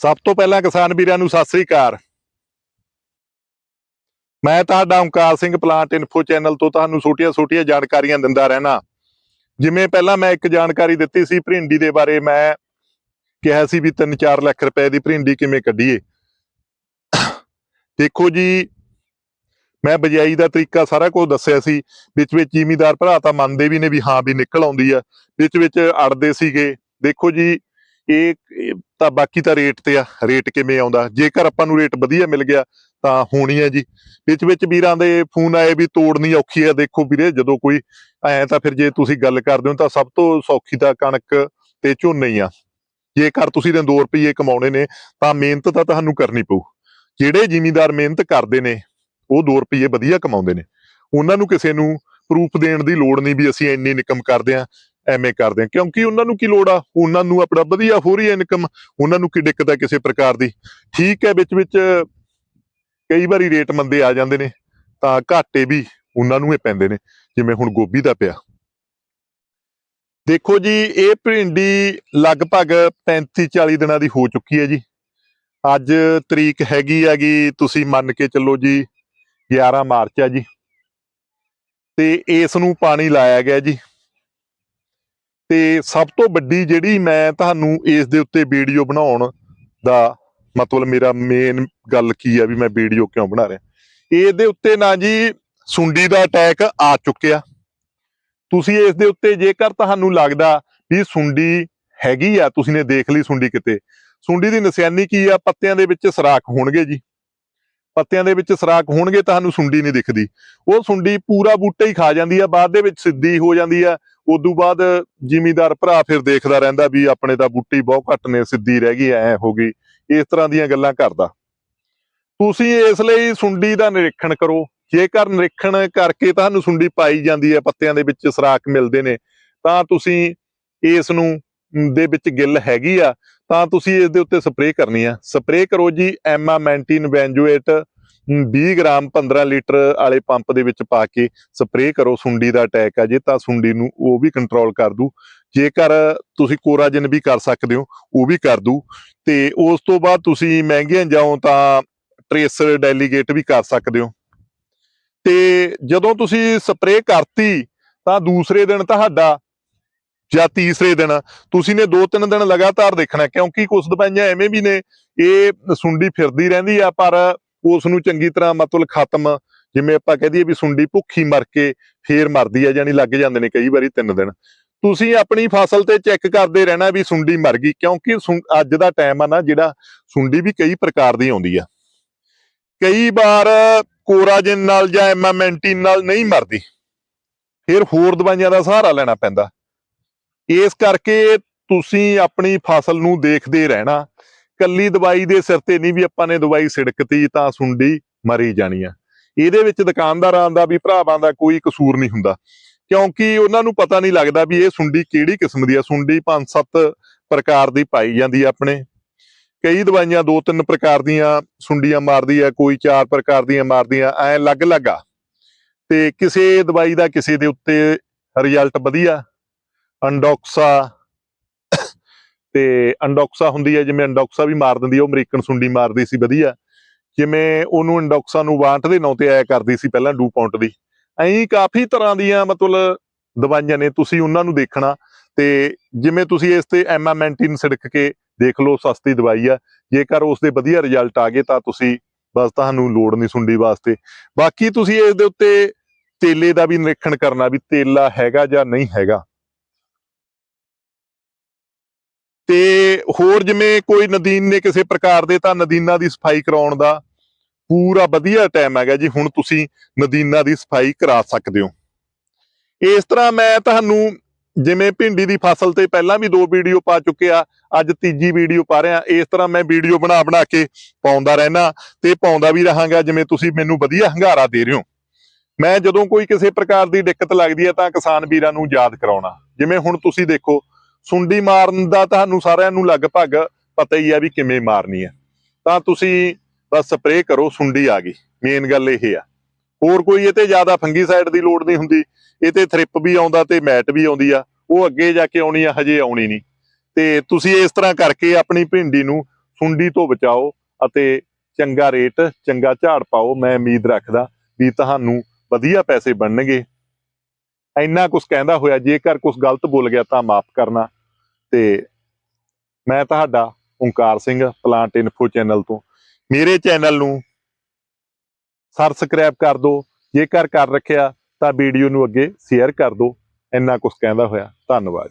ਸਭ ਤੋਂ ਪਹਿਲਾਂ ਕਿਸਾਨ ਵੀਰਾਂ ਨੂੰ ਸਤਿ ਸ੍ਰੀ ਅਕਾਲ। ਮੈਂ ਤੁਹਾਡਾ Onkar Singh plant info channel ਤੋਂ ਤੁਹਾਨੂੰ ਛੋਟੀਆਂ-ਛੋਟੀਆਂ ਜਾਣਕਾਰੀਆਂ ਦਿੰਦਾ ਰਹਿਣਾ। ਜਿਵੇਂ ਪਹਿਲਾਂ ਮੈਂ ਇੱਕ ਜਾਣਕਾਰੀ ਦਿੱਤੀ ਸੀ ਭਿੰਡੀ ਦੇ ਬਾਰੇ, ਮੈਂ ਕਿਹਾ ਸੀ ਵੀ 3-4 ਲੱਖ ਰੁਪਏ ਦੀ ਭਿੰਡੀ ਕਿਵੇਂ ਕੱਢੀਏ। ਦੇਖੋ ਜੀ, ਮੈਂ ਬਜਾਈ ਦਾ ਤਰੀਕਾ ਸਾਰਾ ਕੁਝ ਦੱਸਿਆ ਸੀ, ਵਿੱਚ ਵਿੱਚ ਜ਼ਿਮੀਦਾਰ ਭਰਾ ਤਾਂ ਮੰਨਦੇ ਵੀ ਨੇ ਵੀ ਹਾਂ ਵੀ ਨਿਕਲ ਆਉਂਦੀ ਆ। ਵਿੱਚ ਵਿੱਚ ਅੜਦੇ ਸੀਗੇ। ਦੇਖੋ ਜੀ ਇਹ ਤਾਂ ਬਾਕੀ ਤਾਂ ਰੇਟ ਤੇ ਆ ਰੇਟ ਕਿਵੇਂ ਆਉਂਦਾ? ਜੇਕਰ ਆਪਾਂ ਨੂੰ ਰੇਟ ਵਧੀਆ ਮਿਲ ਗਿਆ, ਤਾਂ ਹੋਣੀ ਹੈ ਜੀ। ਵਿੱਚ ਵਿੱਚ ਵੀਰਾਂ ਦੇ ਫੋਨ ਆਏ ਵੀ ਤੋੜਨੀ ਔਖੀ ਆ ਦੇਖੋ ਵੀਰੇ, ਜਦੋਂ ਕੋਈ ਐ ਤਾਂ ਫਿਰ ਜੇ ਤੁਸੀਂ ਗੱਲ ਕਰਦੇ ਹੋ ਤਾਂ ਸਭ ਤੋਂ ਸੌਖੀ ਤਾਂ ਕਣਕ ਤੇ ਝੋਨੇ ਹੀ ਆ। ਜੇਕਰ ਤੁਸੀਂ ਨੇ 2 ਰੁਪਏ ਕਮਾਉਣੇ ਨੇ, ਤਾਂ ਮਿਹਨਤ ਤਾਂ ਤੁਹਾਨੂੰ ਕਰਨੀ ਪਊ। ਜਿਹੜੇ ਜ਼ਿਮੀਂਦਾਰ ਮਿਹਨਤ ਕਰਦੇ ਨੇ, ਉਹ 2 ਰੁਪਏ ਵਧੀਆ ਕਮਾਉਂਦੇ ਨੇ। ਉਹਨਾਂ ਨੂੰ ਕਿਸੇ ਨੂੰ ਪ੍ਰੂਫ ਦੇਣ ਦੀ ਲੋੜ ਨਹੀਂ ਵੀ ਅਸੀਂ ਇੰਨੀ ਨਿਕਮ ਕਰਦੇ ਆ ਐਵੇਂ ਕਰਦੇ ਆ। ਕਿਉਂਕਿ ਉਹਨਾਂ ਨੂੰ ਕੀ ਲੋੜ ਆ? ਉਹਨਾਂ ਨੂੰ ਆਪਣਾ ਵਧੀਆ ਹੋ ਰਹੀ ਹੈ ਇਨਕਮ ਉਹਨਾਂ ਨੂੰ ਕੀ ਦਿੱਕਤ ਹੈ ਕਿਸੇ ਪ੍ਰਕਾਰ ਦੀ? ਠੀਕ ਹੈ, ਵਿੱਚ ਵਿੱਚ ਕਈ ਵਾਰੀ ਰੇਟ ਮੰਦੇ ਆ ਜਾਂਦੇ ਨੇ, ਤਾਂ ਘਾਟੇ ਵੀ ਉਹਨਾਂ ਨੂੰ ਹੀ ਪੈਂਦੇ ਨੇ, ਜਿਵੇਂ ਹੁਣ ਗੋਭੀ ਦਾ ਪਿਆ। ਦੇਖੋ ਜੀ, ਇਹ ਭਿੰਡੀ ਲਗਭਗ 35 40 ਦਿਨਾਂ ਦੀ ਹੋ ਚੁੱਕੀ ਹੈ ਜੀ। ਅੱਜ ਤਰੀਕ ਹੈਗੀ ਹੈਗੀ, ਤੁਸੀਂ ਮੰਨ ਕੇ ਚੱਲੋ ਜੀ 11 ਮਾਰਚ ਹੈ ਜੀ। ਤੇ ਇਸ ਨੂੰ ਪਾਣੀ ਲਾਇਆ ਗਿਆ ਜੀ। ਤੇ ਸਭ ਤੋਂ ਵੱਡੀ ਜਿਹੜੀ ਮੈਂ ਤੁਹਾਨੂੰ ਇਸ ਦੇ ਉੱਤੇ ਵੀਡੀਓ ਬਣਾਉਣ ਦਾ ਮਤਲਬ ਮੇਰਾ ਮੇਨ ਗੱਲ ਕੀ ਆ ਵੀ ਮੈਂ ਵੀਡੀਓ ਕਿਉਂ ਬਣਾ ਰਿਹਾ। ਇਹਦੇ ਉੱਤੇ ਨਾ ਜੀ ਸੁੰਡੀ ਦਾ ਅਟੈਕ ਆ ਚੁੱਕਿਆ। ਤੁਸੀਂ ਇਸ ਦੇ ਉੱਤੇ ਜੇਕਰ ਤੁਹਾਨੂੰ ਲੱਗਦਾ ਵੀ ਸੁੰਡੀ ਹੈਗੀ ਆ, ਤੁਸੀਂ ਨੇ ਦੇਖ ਲਈ ਸੁੰਡੀ ਕਿਤੇ। ਸੁੰਡੀ ਦੀ ਨਿਸ਼ਾਨੀ ਕੀ ਆ? ਪੱਤਿਆਂ ਦੇ ਵਿੱਚ ਸਰਾਖ ਹੋਣਗੇ ਜੀ। ਪੱਤਿਆਂ ਦੇ ਵਿੱਚ ਸਰਾਖ ਹੋਣਗੇ, ਤੁਹਾਨੂੰ ਸੁੰਡੀ ਨਹੀਂ ਦਿਖਦੀ। ਉਹ ਸੁੰਡੀ ਪੂਰਾ ਬੂਟਾ ਹੀ ਖਾ ਜਾਂਦੀ ਆ, ਬਾਅਦ ਦੇ ਵਿੱਚ ਸਿੱਧੀ ਹੋ ਜਾਂਦੀ ਆ। ਉਦੋਂ ਬਾਅਦ ਜ਼ਿਮੀਦਾਰ ਭਰਾ ਫਿਰ ਦੇਖਦਾ ਰਹਿੰਦਾ ਵੀ ਆਪਣੇ ਤਾਂ ਬੂਟੀ ਬਹੁਤ ਘੱਟ ਨੇ, ਸਿੱਧੀ ਰਹਿ ਗਈ, ਐ ਹੋ ਗਈ। ਇਸ ਤਰ੍ਹਾਂ ਦੀਆਂ ਗੱਲਾਂ ਕਰਦਾ। ਤੁਸੀਂ ਇਸ ਲਈ ਸੁੰਡੀ ਦਾ ਨਿਰੀਖਣ ਕਰੋ। ਜੇਕਰ ਨਿਰੀਖਣ ਕਰਕੇ ਤੁਹਾਨੂੰ ਸੁੰਡੀ ਪਾਈ ਜਾਂਦੀ ਹੈ, ਪੱਤਿਆਂ ਦੇ ਵਿੱਚ ਸਰਾਖ ਮਿਲਦੇ ਨੇ, ਤਾਂ ਤੁਸੀਂ ਇਸ ਨੂੰ ਦੇ ਵਿੱਚ ਗਿੱਲ ਹੈਗੀ ਆ, ਤਾਂ ਤੁਸੀਂ ਇਸ ਦੇ ਉੱਤੇ ਸਪਰੇਅ ਕਰਨੀ ਆ। ਸਪਰੇਅ ਕਰੋ ਜੀ ਐਮਾਮੈਂਟਿਨ ਬੈਂਜੋਏਟ 20 ਗ੍ਰਾਮ 15 ਲੀਟਰ ਵਾਲੇ ਪੰਪ ਦੇ ਵਿੱਚ ਪਾ ਕੇ ਸਪਰੇਅ ਕਰੋ, ਸੁੰਡੀ ਦਾ ਅਟੈਕ ਆ ਜੇ ਤਾਂ ਸੁੰਡੀ ਨੂੰ ਉਹ ਵੀ ਕੰਟਰੋਲ ਕਰ ਦੂ। ਜੇਕਰ ਤੁਸੀਂ ਕੋਰਾਜਨ ਵੀ ਕਰ ਸਕਦੇ ਹੋ, ਉਹ ਵੀ ਕਰ ਦੂ। ਤੇ ਉਸ ਤੋਂ ਬਾਅਦ ਤੁਸੀਂ ਮਹਿੰਗੀਆਂ ਜਾਓ ਤਾਂ ਟ੍ਰੇਸਰ ਡੈਲੀਗੇਟ ਵੀ ਕਰ ਸਕਦੇ ਹੋ। ਤੇ ਜਦੋਂ ਤੁਸੀਂ ਸਪਰੇਅ ਕਰਤੀ ਤਾਂ ਦੂਸਰੇ ਦਿਨ ਤੁਹਾਡਾ ਜਾਂ ਤੀਸਰੇ ਦਿਨ ਤੁਸੀਂ ਨੇ 2-3 ਦਿਨ ਲਗਾਤਾਰ ਦੇਖਣਾ, ਕਿਉਂਕਿ ਕੁਝ ਦਵਾਈਆਂ ਐਵੇਂ ਵੀ ਨੇ, ਇਹ ਸੁੰਡੀ ਫਿਰਦੀ ਰਹਿੰਦੀ ਆ, ਪਰ ਉਸ ਨੂੰ ਚੰਗੀ ਤਰ੍ਹਾਂ ਮਤਲਬ ਖਤਮ, ਜਿਵੇਂ ਆਪਾਂ ਕਹਿ ਵੀ ਸੁੰਡੀ ਭੁੱਖੀ ਮਰ ਕੇ ਫੇਰ ਮਰਦੀ ਆ ਜਾਨੀ ਲੱਗ ਜਾਂਦੇ ਨੇ ਕਈ ਵਾਰੀ 3 ਦਿਨ। ਤੁਸੀਂ ਆਪਣੀ ਫਸਲ ਤੇ ਚੈੱਕ ਕਰਦੇ ਰਹਿਣਾ ਵੀ ਸੁੰਡੀ ਮਰ ਗਈ, ਕਿਉਂਕਿ ਅੱਜ ਦਾ ਟਾਈਮ ਆ ਨਾ ਜਿਹੜਾ ਸੁੰਡੀ ਵੀ ਕਈ ਪ੍ਰਕਾਰ ਦੀ ਆਉਂਦੀ ਆ। ਕਈ ਵਾਰ ਕੋਰਾਜਨ ਨਾਲ ਜਾਂ ਐਮਾਮੈਂਟਿਨ ਨਾਲ ਨਹੀਂ ਮਰਦੀ, ਫਿਰ ਹੋਰ ਦਵਾਈਆਂ ਦਾ ਸਹਾਰਾ ਲੈਣਾ ਪੈਂਦਾ। ਇਸ ਕਰਕੇ ਤੁਸੀਂ ਆਪਣੀ ਫਸਲ ਨੂੰ ਦੇਖਦੇ ਰਹਿਣਾ ਕੱਲੀ ਦਵਾਈ ਦੇ ਸਿਰ ਤੇ ਨਹੀਂ ਵੀ ਆਪਾਂ ਨੇ ਦਵਾਈ ਸਿੜਕਤੀ ਤਾਂ ਸੁੰਡੀ ਮਰੀ ਜਾਣੀ ਆ। ਇਹਦੇ ਵਿੱਚ ਦੁਕਾਨਦਾਰਾਂ ਦਾ ਵੀ ਭਰਾਵਾਂ ਦਾ ਕੋਈ ਕਸੂਰ ਨਹੀਂ ਹੁੰਦਾ। ਕਿਉਂਕਿ ਉਹਨਾਂ ਨੂੰ ਪਤਾ ਨਹੀਂ ਲੱਗਦਾ ਵੀ ਇਹ ਸੁੰਡੀ ਕਿਹੜੀ ਕਿਸਮ ਦੀ ਆ। ਸੁੰਡੀ ਪੰਜ ਸੱਤ ਪ੍ਰਕਾਰ ਦੀ ਪਾਈ ਜਾਂਦੀ ਆ ਆਪਣੇ। ਕਈ ਦਵਾਈਆਂ ਦੋ ਤਿੰਨ ਪ੍ਰਕਾਰ ਦੀਆਂ ਸੁੰਡੀਆਂ ਮਾਰਦੀ ਆ, ਕੋਈ ਚਾਰ ਪ੍ਰਕਾਰ ਦੀਆਂ ਮਾਰਦੀਆਂ, ਐ ਅਲੱਗ-ਅਲੱਗ ਆ। ਤੇ ਕਿਸੇ ਦਵਾਈ ਦਾ ਕਿਸੇ ਦੇ ਉੱਤੇ ਰਿਜ਼ਲਟ ਵਧੀਆ। ਅੰਡੋਕਸਾ ਤੇ ਅੰਡੋਕਸਾ ਹੁੰਦੀ ਹੈ, ਜਿਵੇਂ ਅੰਡੋਕਸਾ ਵੀ ਮਾਰ ਦਿੰਦੀ ਹੈ, ਉਹ ਅਮਰੀਕਨ ਸੁੰਡੀ ਮਾਰਦੀ ਸੀ, ਵਧੀਆ। ਜਿਵੇਂ ਉਹਨੂੰ ਅੰਡੋਕਸਾ ਨੂੰ ਵਾਂਟ ਦੇ ਨਾਂ ਤੇ ਆਇਆ ਕਰਦੀ ਸੀ ਪਹਿਲਾਂ ਡੂ ਪੌਂਟ ਦੀ। ਐਂ ਕਾਫੀ ਤਰ੍ਹਾਂ ਦੀਆਂ ਮਤਲਬ ਦਵਾਈਆਂ ਨੇ, ਤੁਸੀਂ ਉਹਨਾਂ ਨੂੰ ਦੇਖਣਾ। ਤੇ ਜਿਵੇਂ ਤੁਸੀਂ ਇਸ ਤੇ ਐਮਾਮੈਂਟਿਨ ਛਿੜਕ ਕੇ ਦੇਖ ਲਓ, ਸਸਤੀ ਦਵਾਈ ਆ। ਜੇਕਰ ਉਸ ਦੇ ਵਧੀਆ ਰਿਜ਼ਲਟ ਆ ਗਏ, ਤਾਂ ਤੁਸੀਂ ਬਸ ਤੁਹਾਨੂੰ ਲੋੜ ਨਹੀਂ ਸੁੰਡੀ ਵਾਸਤੇ। ਬਾਕੀ ਤੁਸੀਂ ਇਸ ਦੇ ਉੱਤੇ ਤੇਲੇ ਦਾ ਵੀ ਨਿਰੀਖਣ ਕਰਨਾ, ਵੀ ਤੇਲਾ ਹੈਗਾ ਜਾਂ ਨਹੀਂ ਹੈਗਾ। ਤੇ ਹੋਰ ਜਿਵੇਂ ਕੋਈ ਨਦੀਨ ਨੇ ਕਿਸੇ ਪ੍ਰਕਾਰ ਦੇ, ਤਾਂ ਨਦੀਨਾਂ ਦੀ ਸਫ਼ਾਈ ਕਰਾਉਣ ਦਾ ਪੂਰਾ ਵਧੀਆ ਟਾਈਮ ਹੈਗਾ ਜੀ, ਹੁਣ ਤੁਸੀਂ ਨਦੀਨਾਂ ਦੀ ਸਫ਼ਾਈ ਕਰਾ ਸਕਦੇ ਹੋ। ਇਸ ਤਰ੍ਹਾਂ ਮੈਂ ਤੁਹਾਨੂੰ ਜਿਵੇਂ ਭਿੰਡੀ ਦੀ ਫਸਲ ਤੇ ਪਹਿਲਾਂ ਵੀ ਦੋ ਵੀਡੀਓ ਪਾ ਚੁੱਕਿਆ ਅੱਜ ਤੀਜੀ ਵੀਡੀਓ ਪਾ ਰਿਹਾ, ਇਸ ਤਰ੍ਹਾਂ ਮੈਂ ਵੀਡੀਓ ਬਣਾ ਬਣਾ ਕੇ ਪਾਉਂਦਾ ਰਹਿਣਾ ਤੇ ਪਾਉਂਦਾ ਵੀ ਰਹਾਂਗਾ, ਜਿਵੇਂ ਤੁਸੀਂ ਮੈਨੂੰ ਵਧੀਆ ਹੰਗਾਰਾ ਦੇ ਰਹੇ ਹੋ। ਮੈਂ ਜਦੋਂ ਕੋਈ ਕਿਸੇ ਪ੍ਰਕਾਰ ਦੀ ਦਿੱਕਤ ਲੱਗਦੀ ਹੈ ਤਾਂ ਕਿਸਾਨ ਵੀਰਾਂ ਨੂੰ ਯਾਦ ਕਰਾਉਣਾ। ਜਿਵੇਂ ਹੁਣ ਤੁਸੀਂ ਦੇਖੋ ਸੁੰਡੀ ਮਾਰਨ ਦਾ ਤੁਹਾਨੂੰ ਸਾਰਿਆਂ ਨੂੰ ਲਗਭਗ ਪਤਾ ਹੀ ਆ ਵੀ ਕਿਵੇਂ ਮਾਰਨੀ ਹੈ ਤਾਂ ਤੁਸੀਂ ਬਸ ਸਪਰੇਅ ਕਰੋ, ਸੁੰਡੀ ਆ ਗਈ। ਮੇਨ ਗੱਲ ਇਹ ਆ। ਹੋਰ ਕੋਈ ਇਹ ਤੇ ਜ਼ਿਆਦਾ ਫੰਗੀਸਾਈਡ ਦੀ ਲੋੜ ਨਹੀਂ ਹੁੰਦੀ। ਇਹ ਤੇ ਥ੍ਰਿਪ ਵੀ ਆਉਂਦਾ ਤੇ ਮੈਟ ਵੀ ਆਉਂਦੀ ਆ। ਉਹ ਅੱਗੇ ਜਾ ਕੇ ਆਉਣੀ ਆ, ਹਜੇ ਆਉਣੀ ਨਹੀਂ। ਤੇ ਤੁਸੀਂ ਇਸ ਤਰ੍ਹਾਂ ਕਰਕੇ ਆਪਣੀ ਭਿੰਡੀ ਨੂੰ ਸੁੰਡੀ ਤੋਂ ਬਚਾਓ ਅਤੇ ਚੰਗਾ ਰੇਟ ਚੰਗਾ ਝਾੜ ਪਾਓ। ਮੈਂ ਉਮੀਦ ਰੱਖਦਾ ਵੀ ਤੁਹਾਨੂੰ ਵਧੀਆ ਪੈਸੇ ਬਣਨਗੇ। ਇੰਨਾ ਕੁਝ ਕਹਿੰਦਾ ਹੋਇਆ, ਜੇਕਰ ਕੁਝ ਗਲਤ ਬੋਲ ਗਿਆ ਤਾਂ ਮਾਫ ਕਰਨਾ। ਤੇ ਮੈਂ ਤੁਹਾਡਾ Onkar Singh, plant info channel ਤੋਂ। ਮੇਰੇ ਚੈਨਲ ਨੂੰ ਸਬਸਕ੍ਰਾਈਬ ਕਰ ਦਿਓ। ਜੇਕਰ ਕਰ ਰੱਖਿਆ ਤਾਂ ਵੀਡੀਓ ਨੂੰ ਅੱਗੇ ਸ਼ੇਅਰ ਕਰ ਦਿਓ। ਇੰਨਾ ਕੁਝ ਕਹਿੰਦਾ ਹੋਇਆ। ਧੰਨਵਾਦ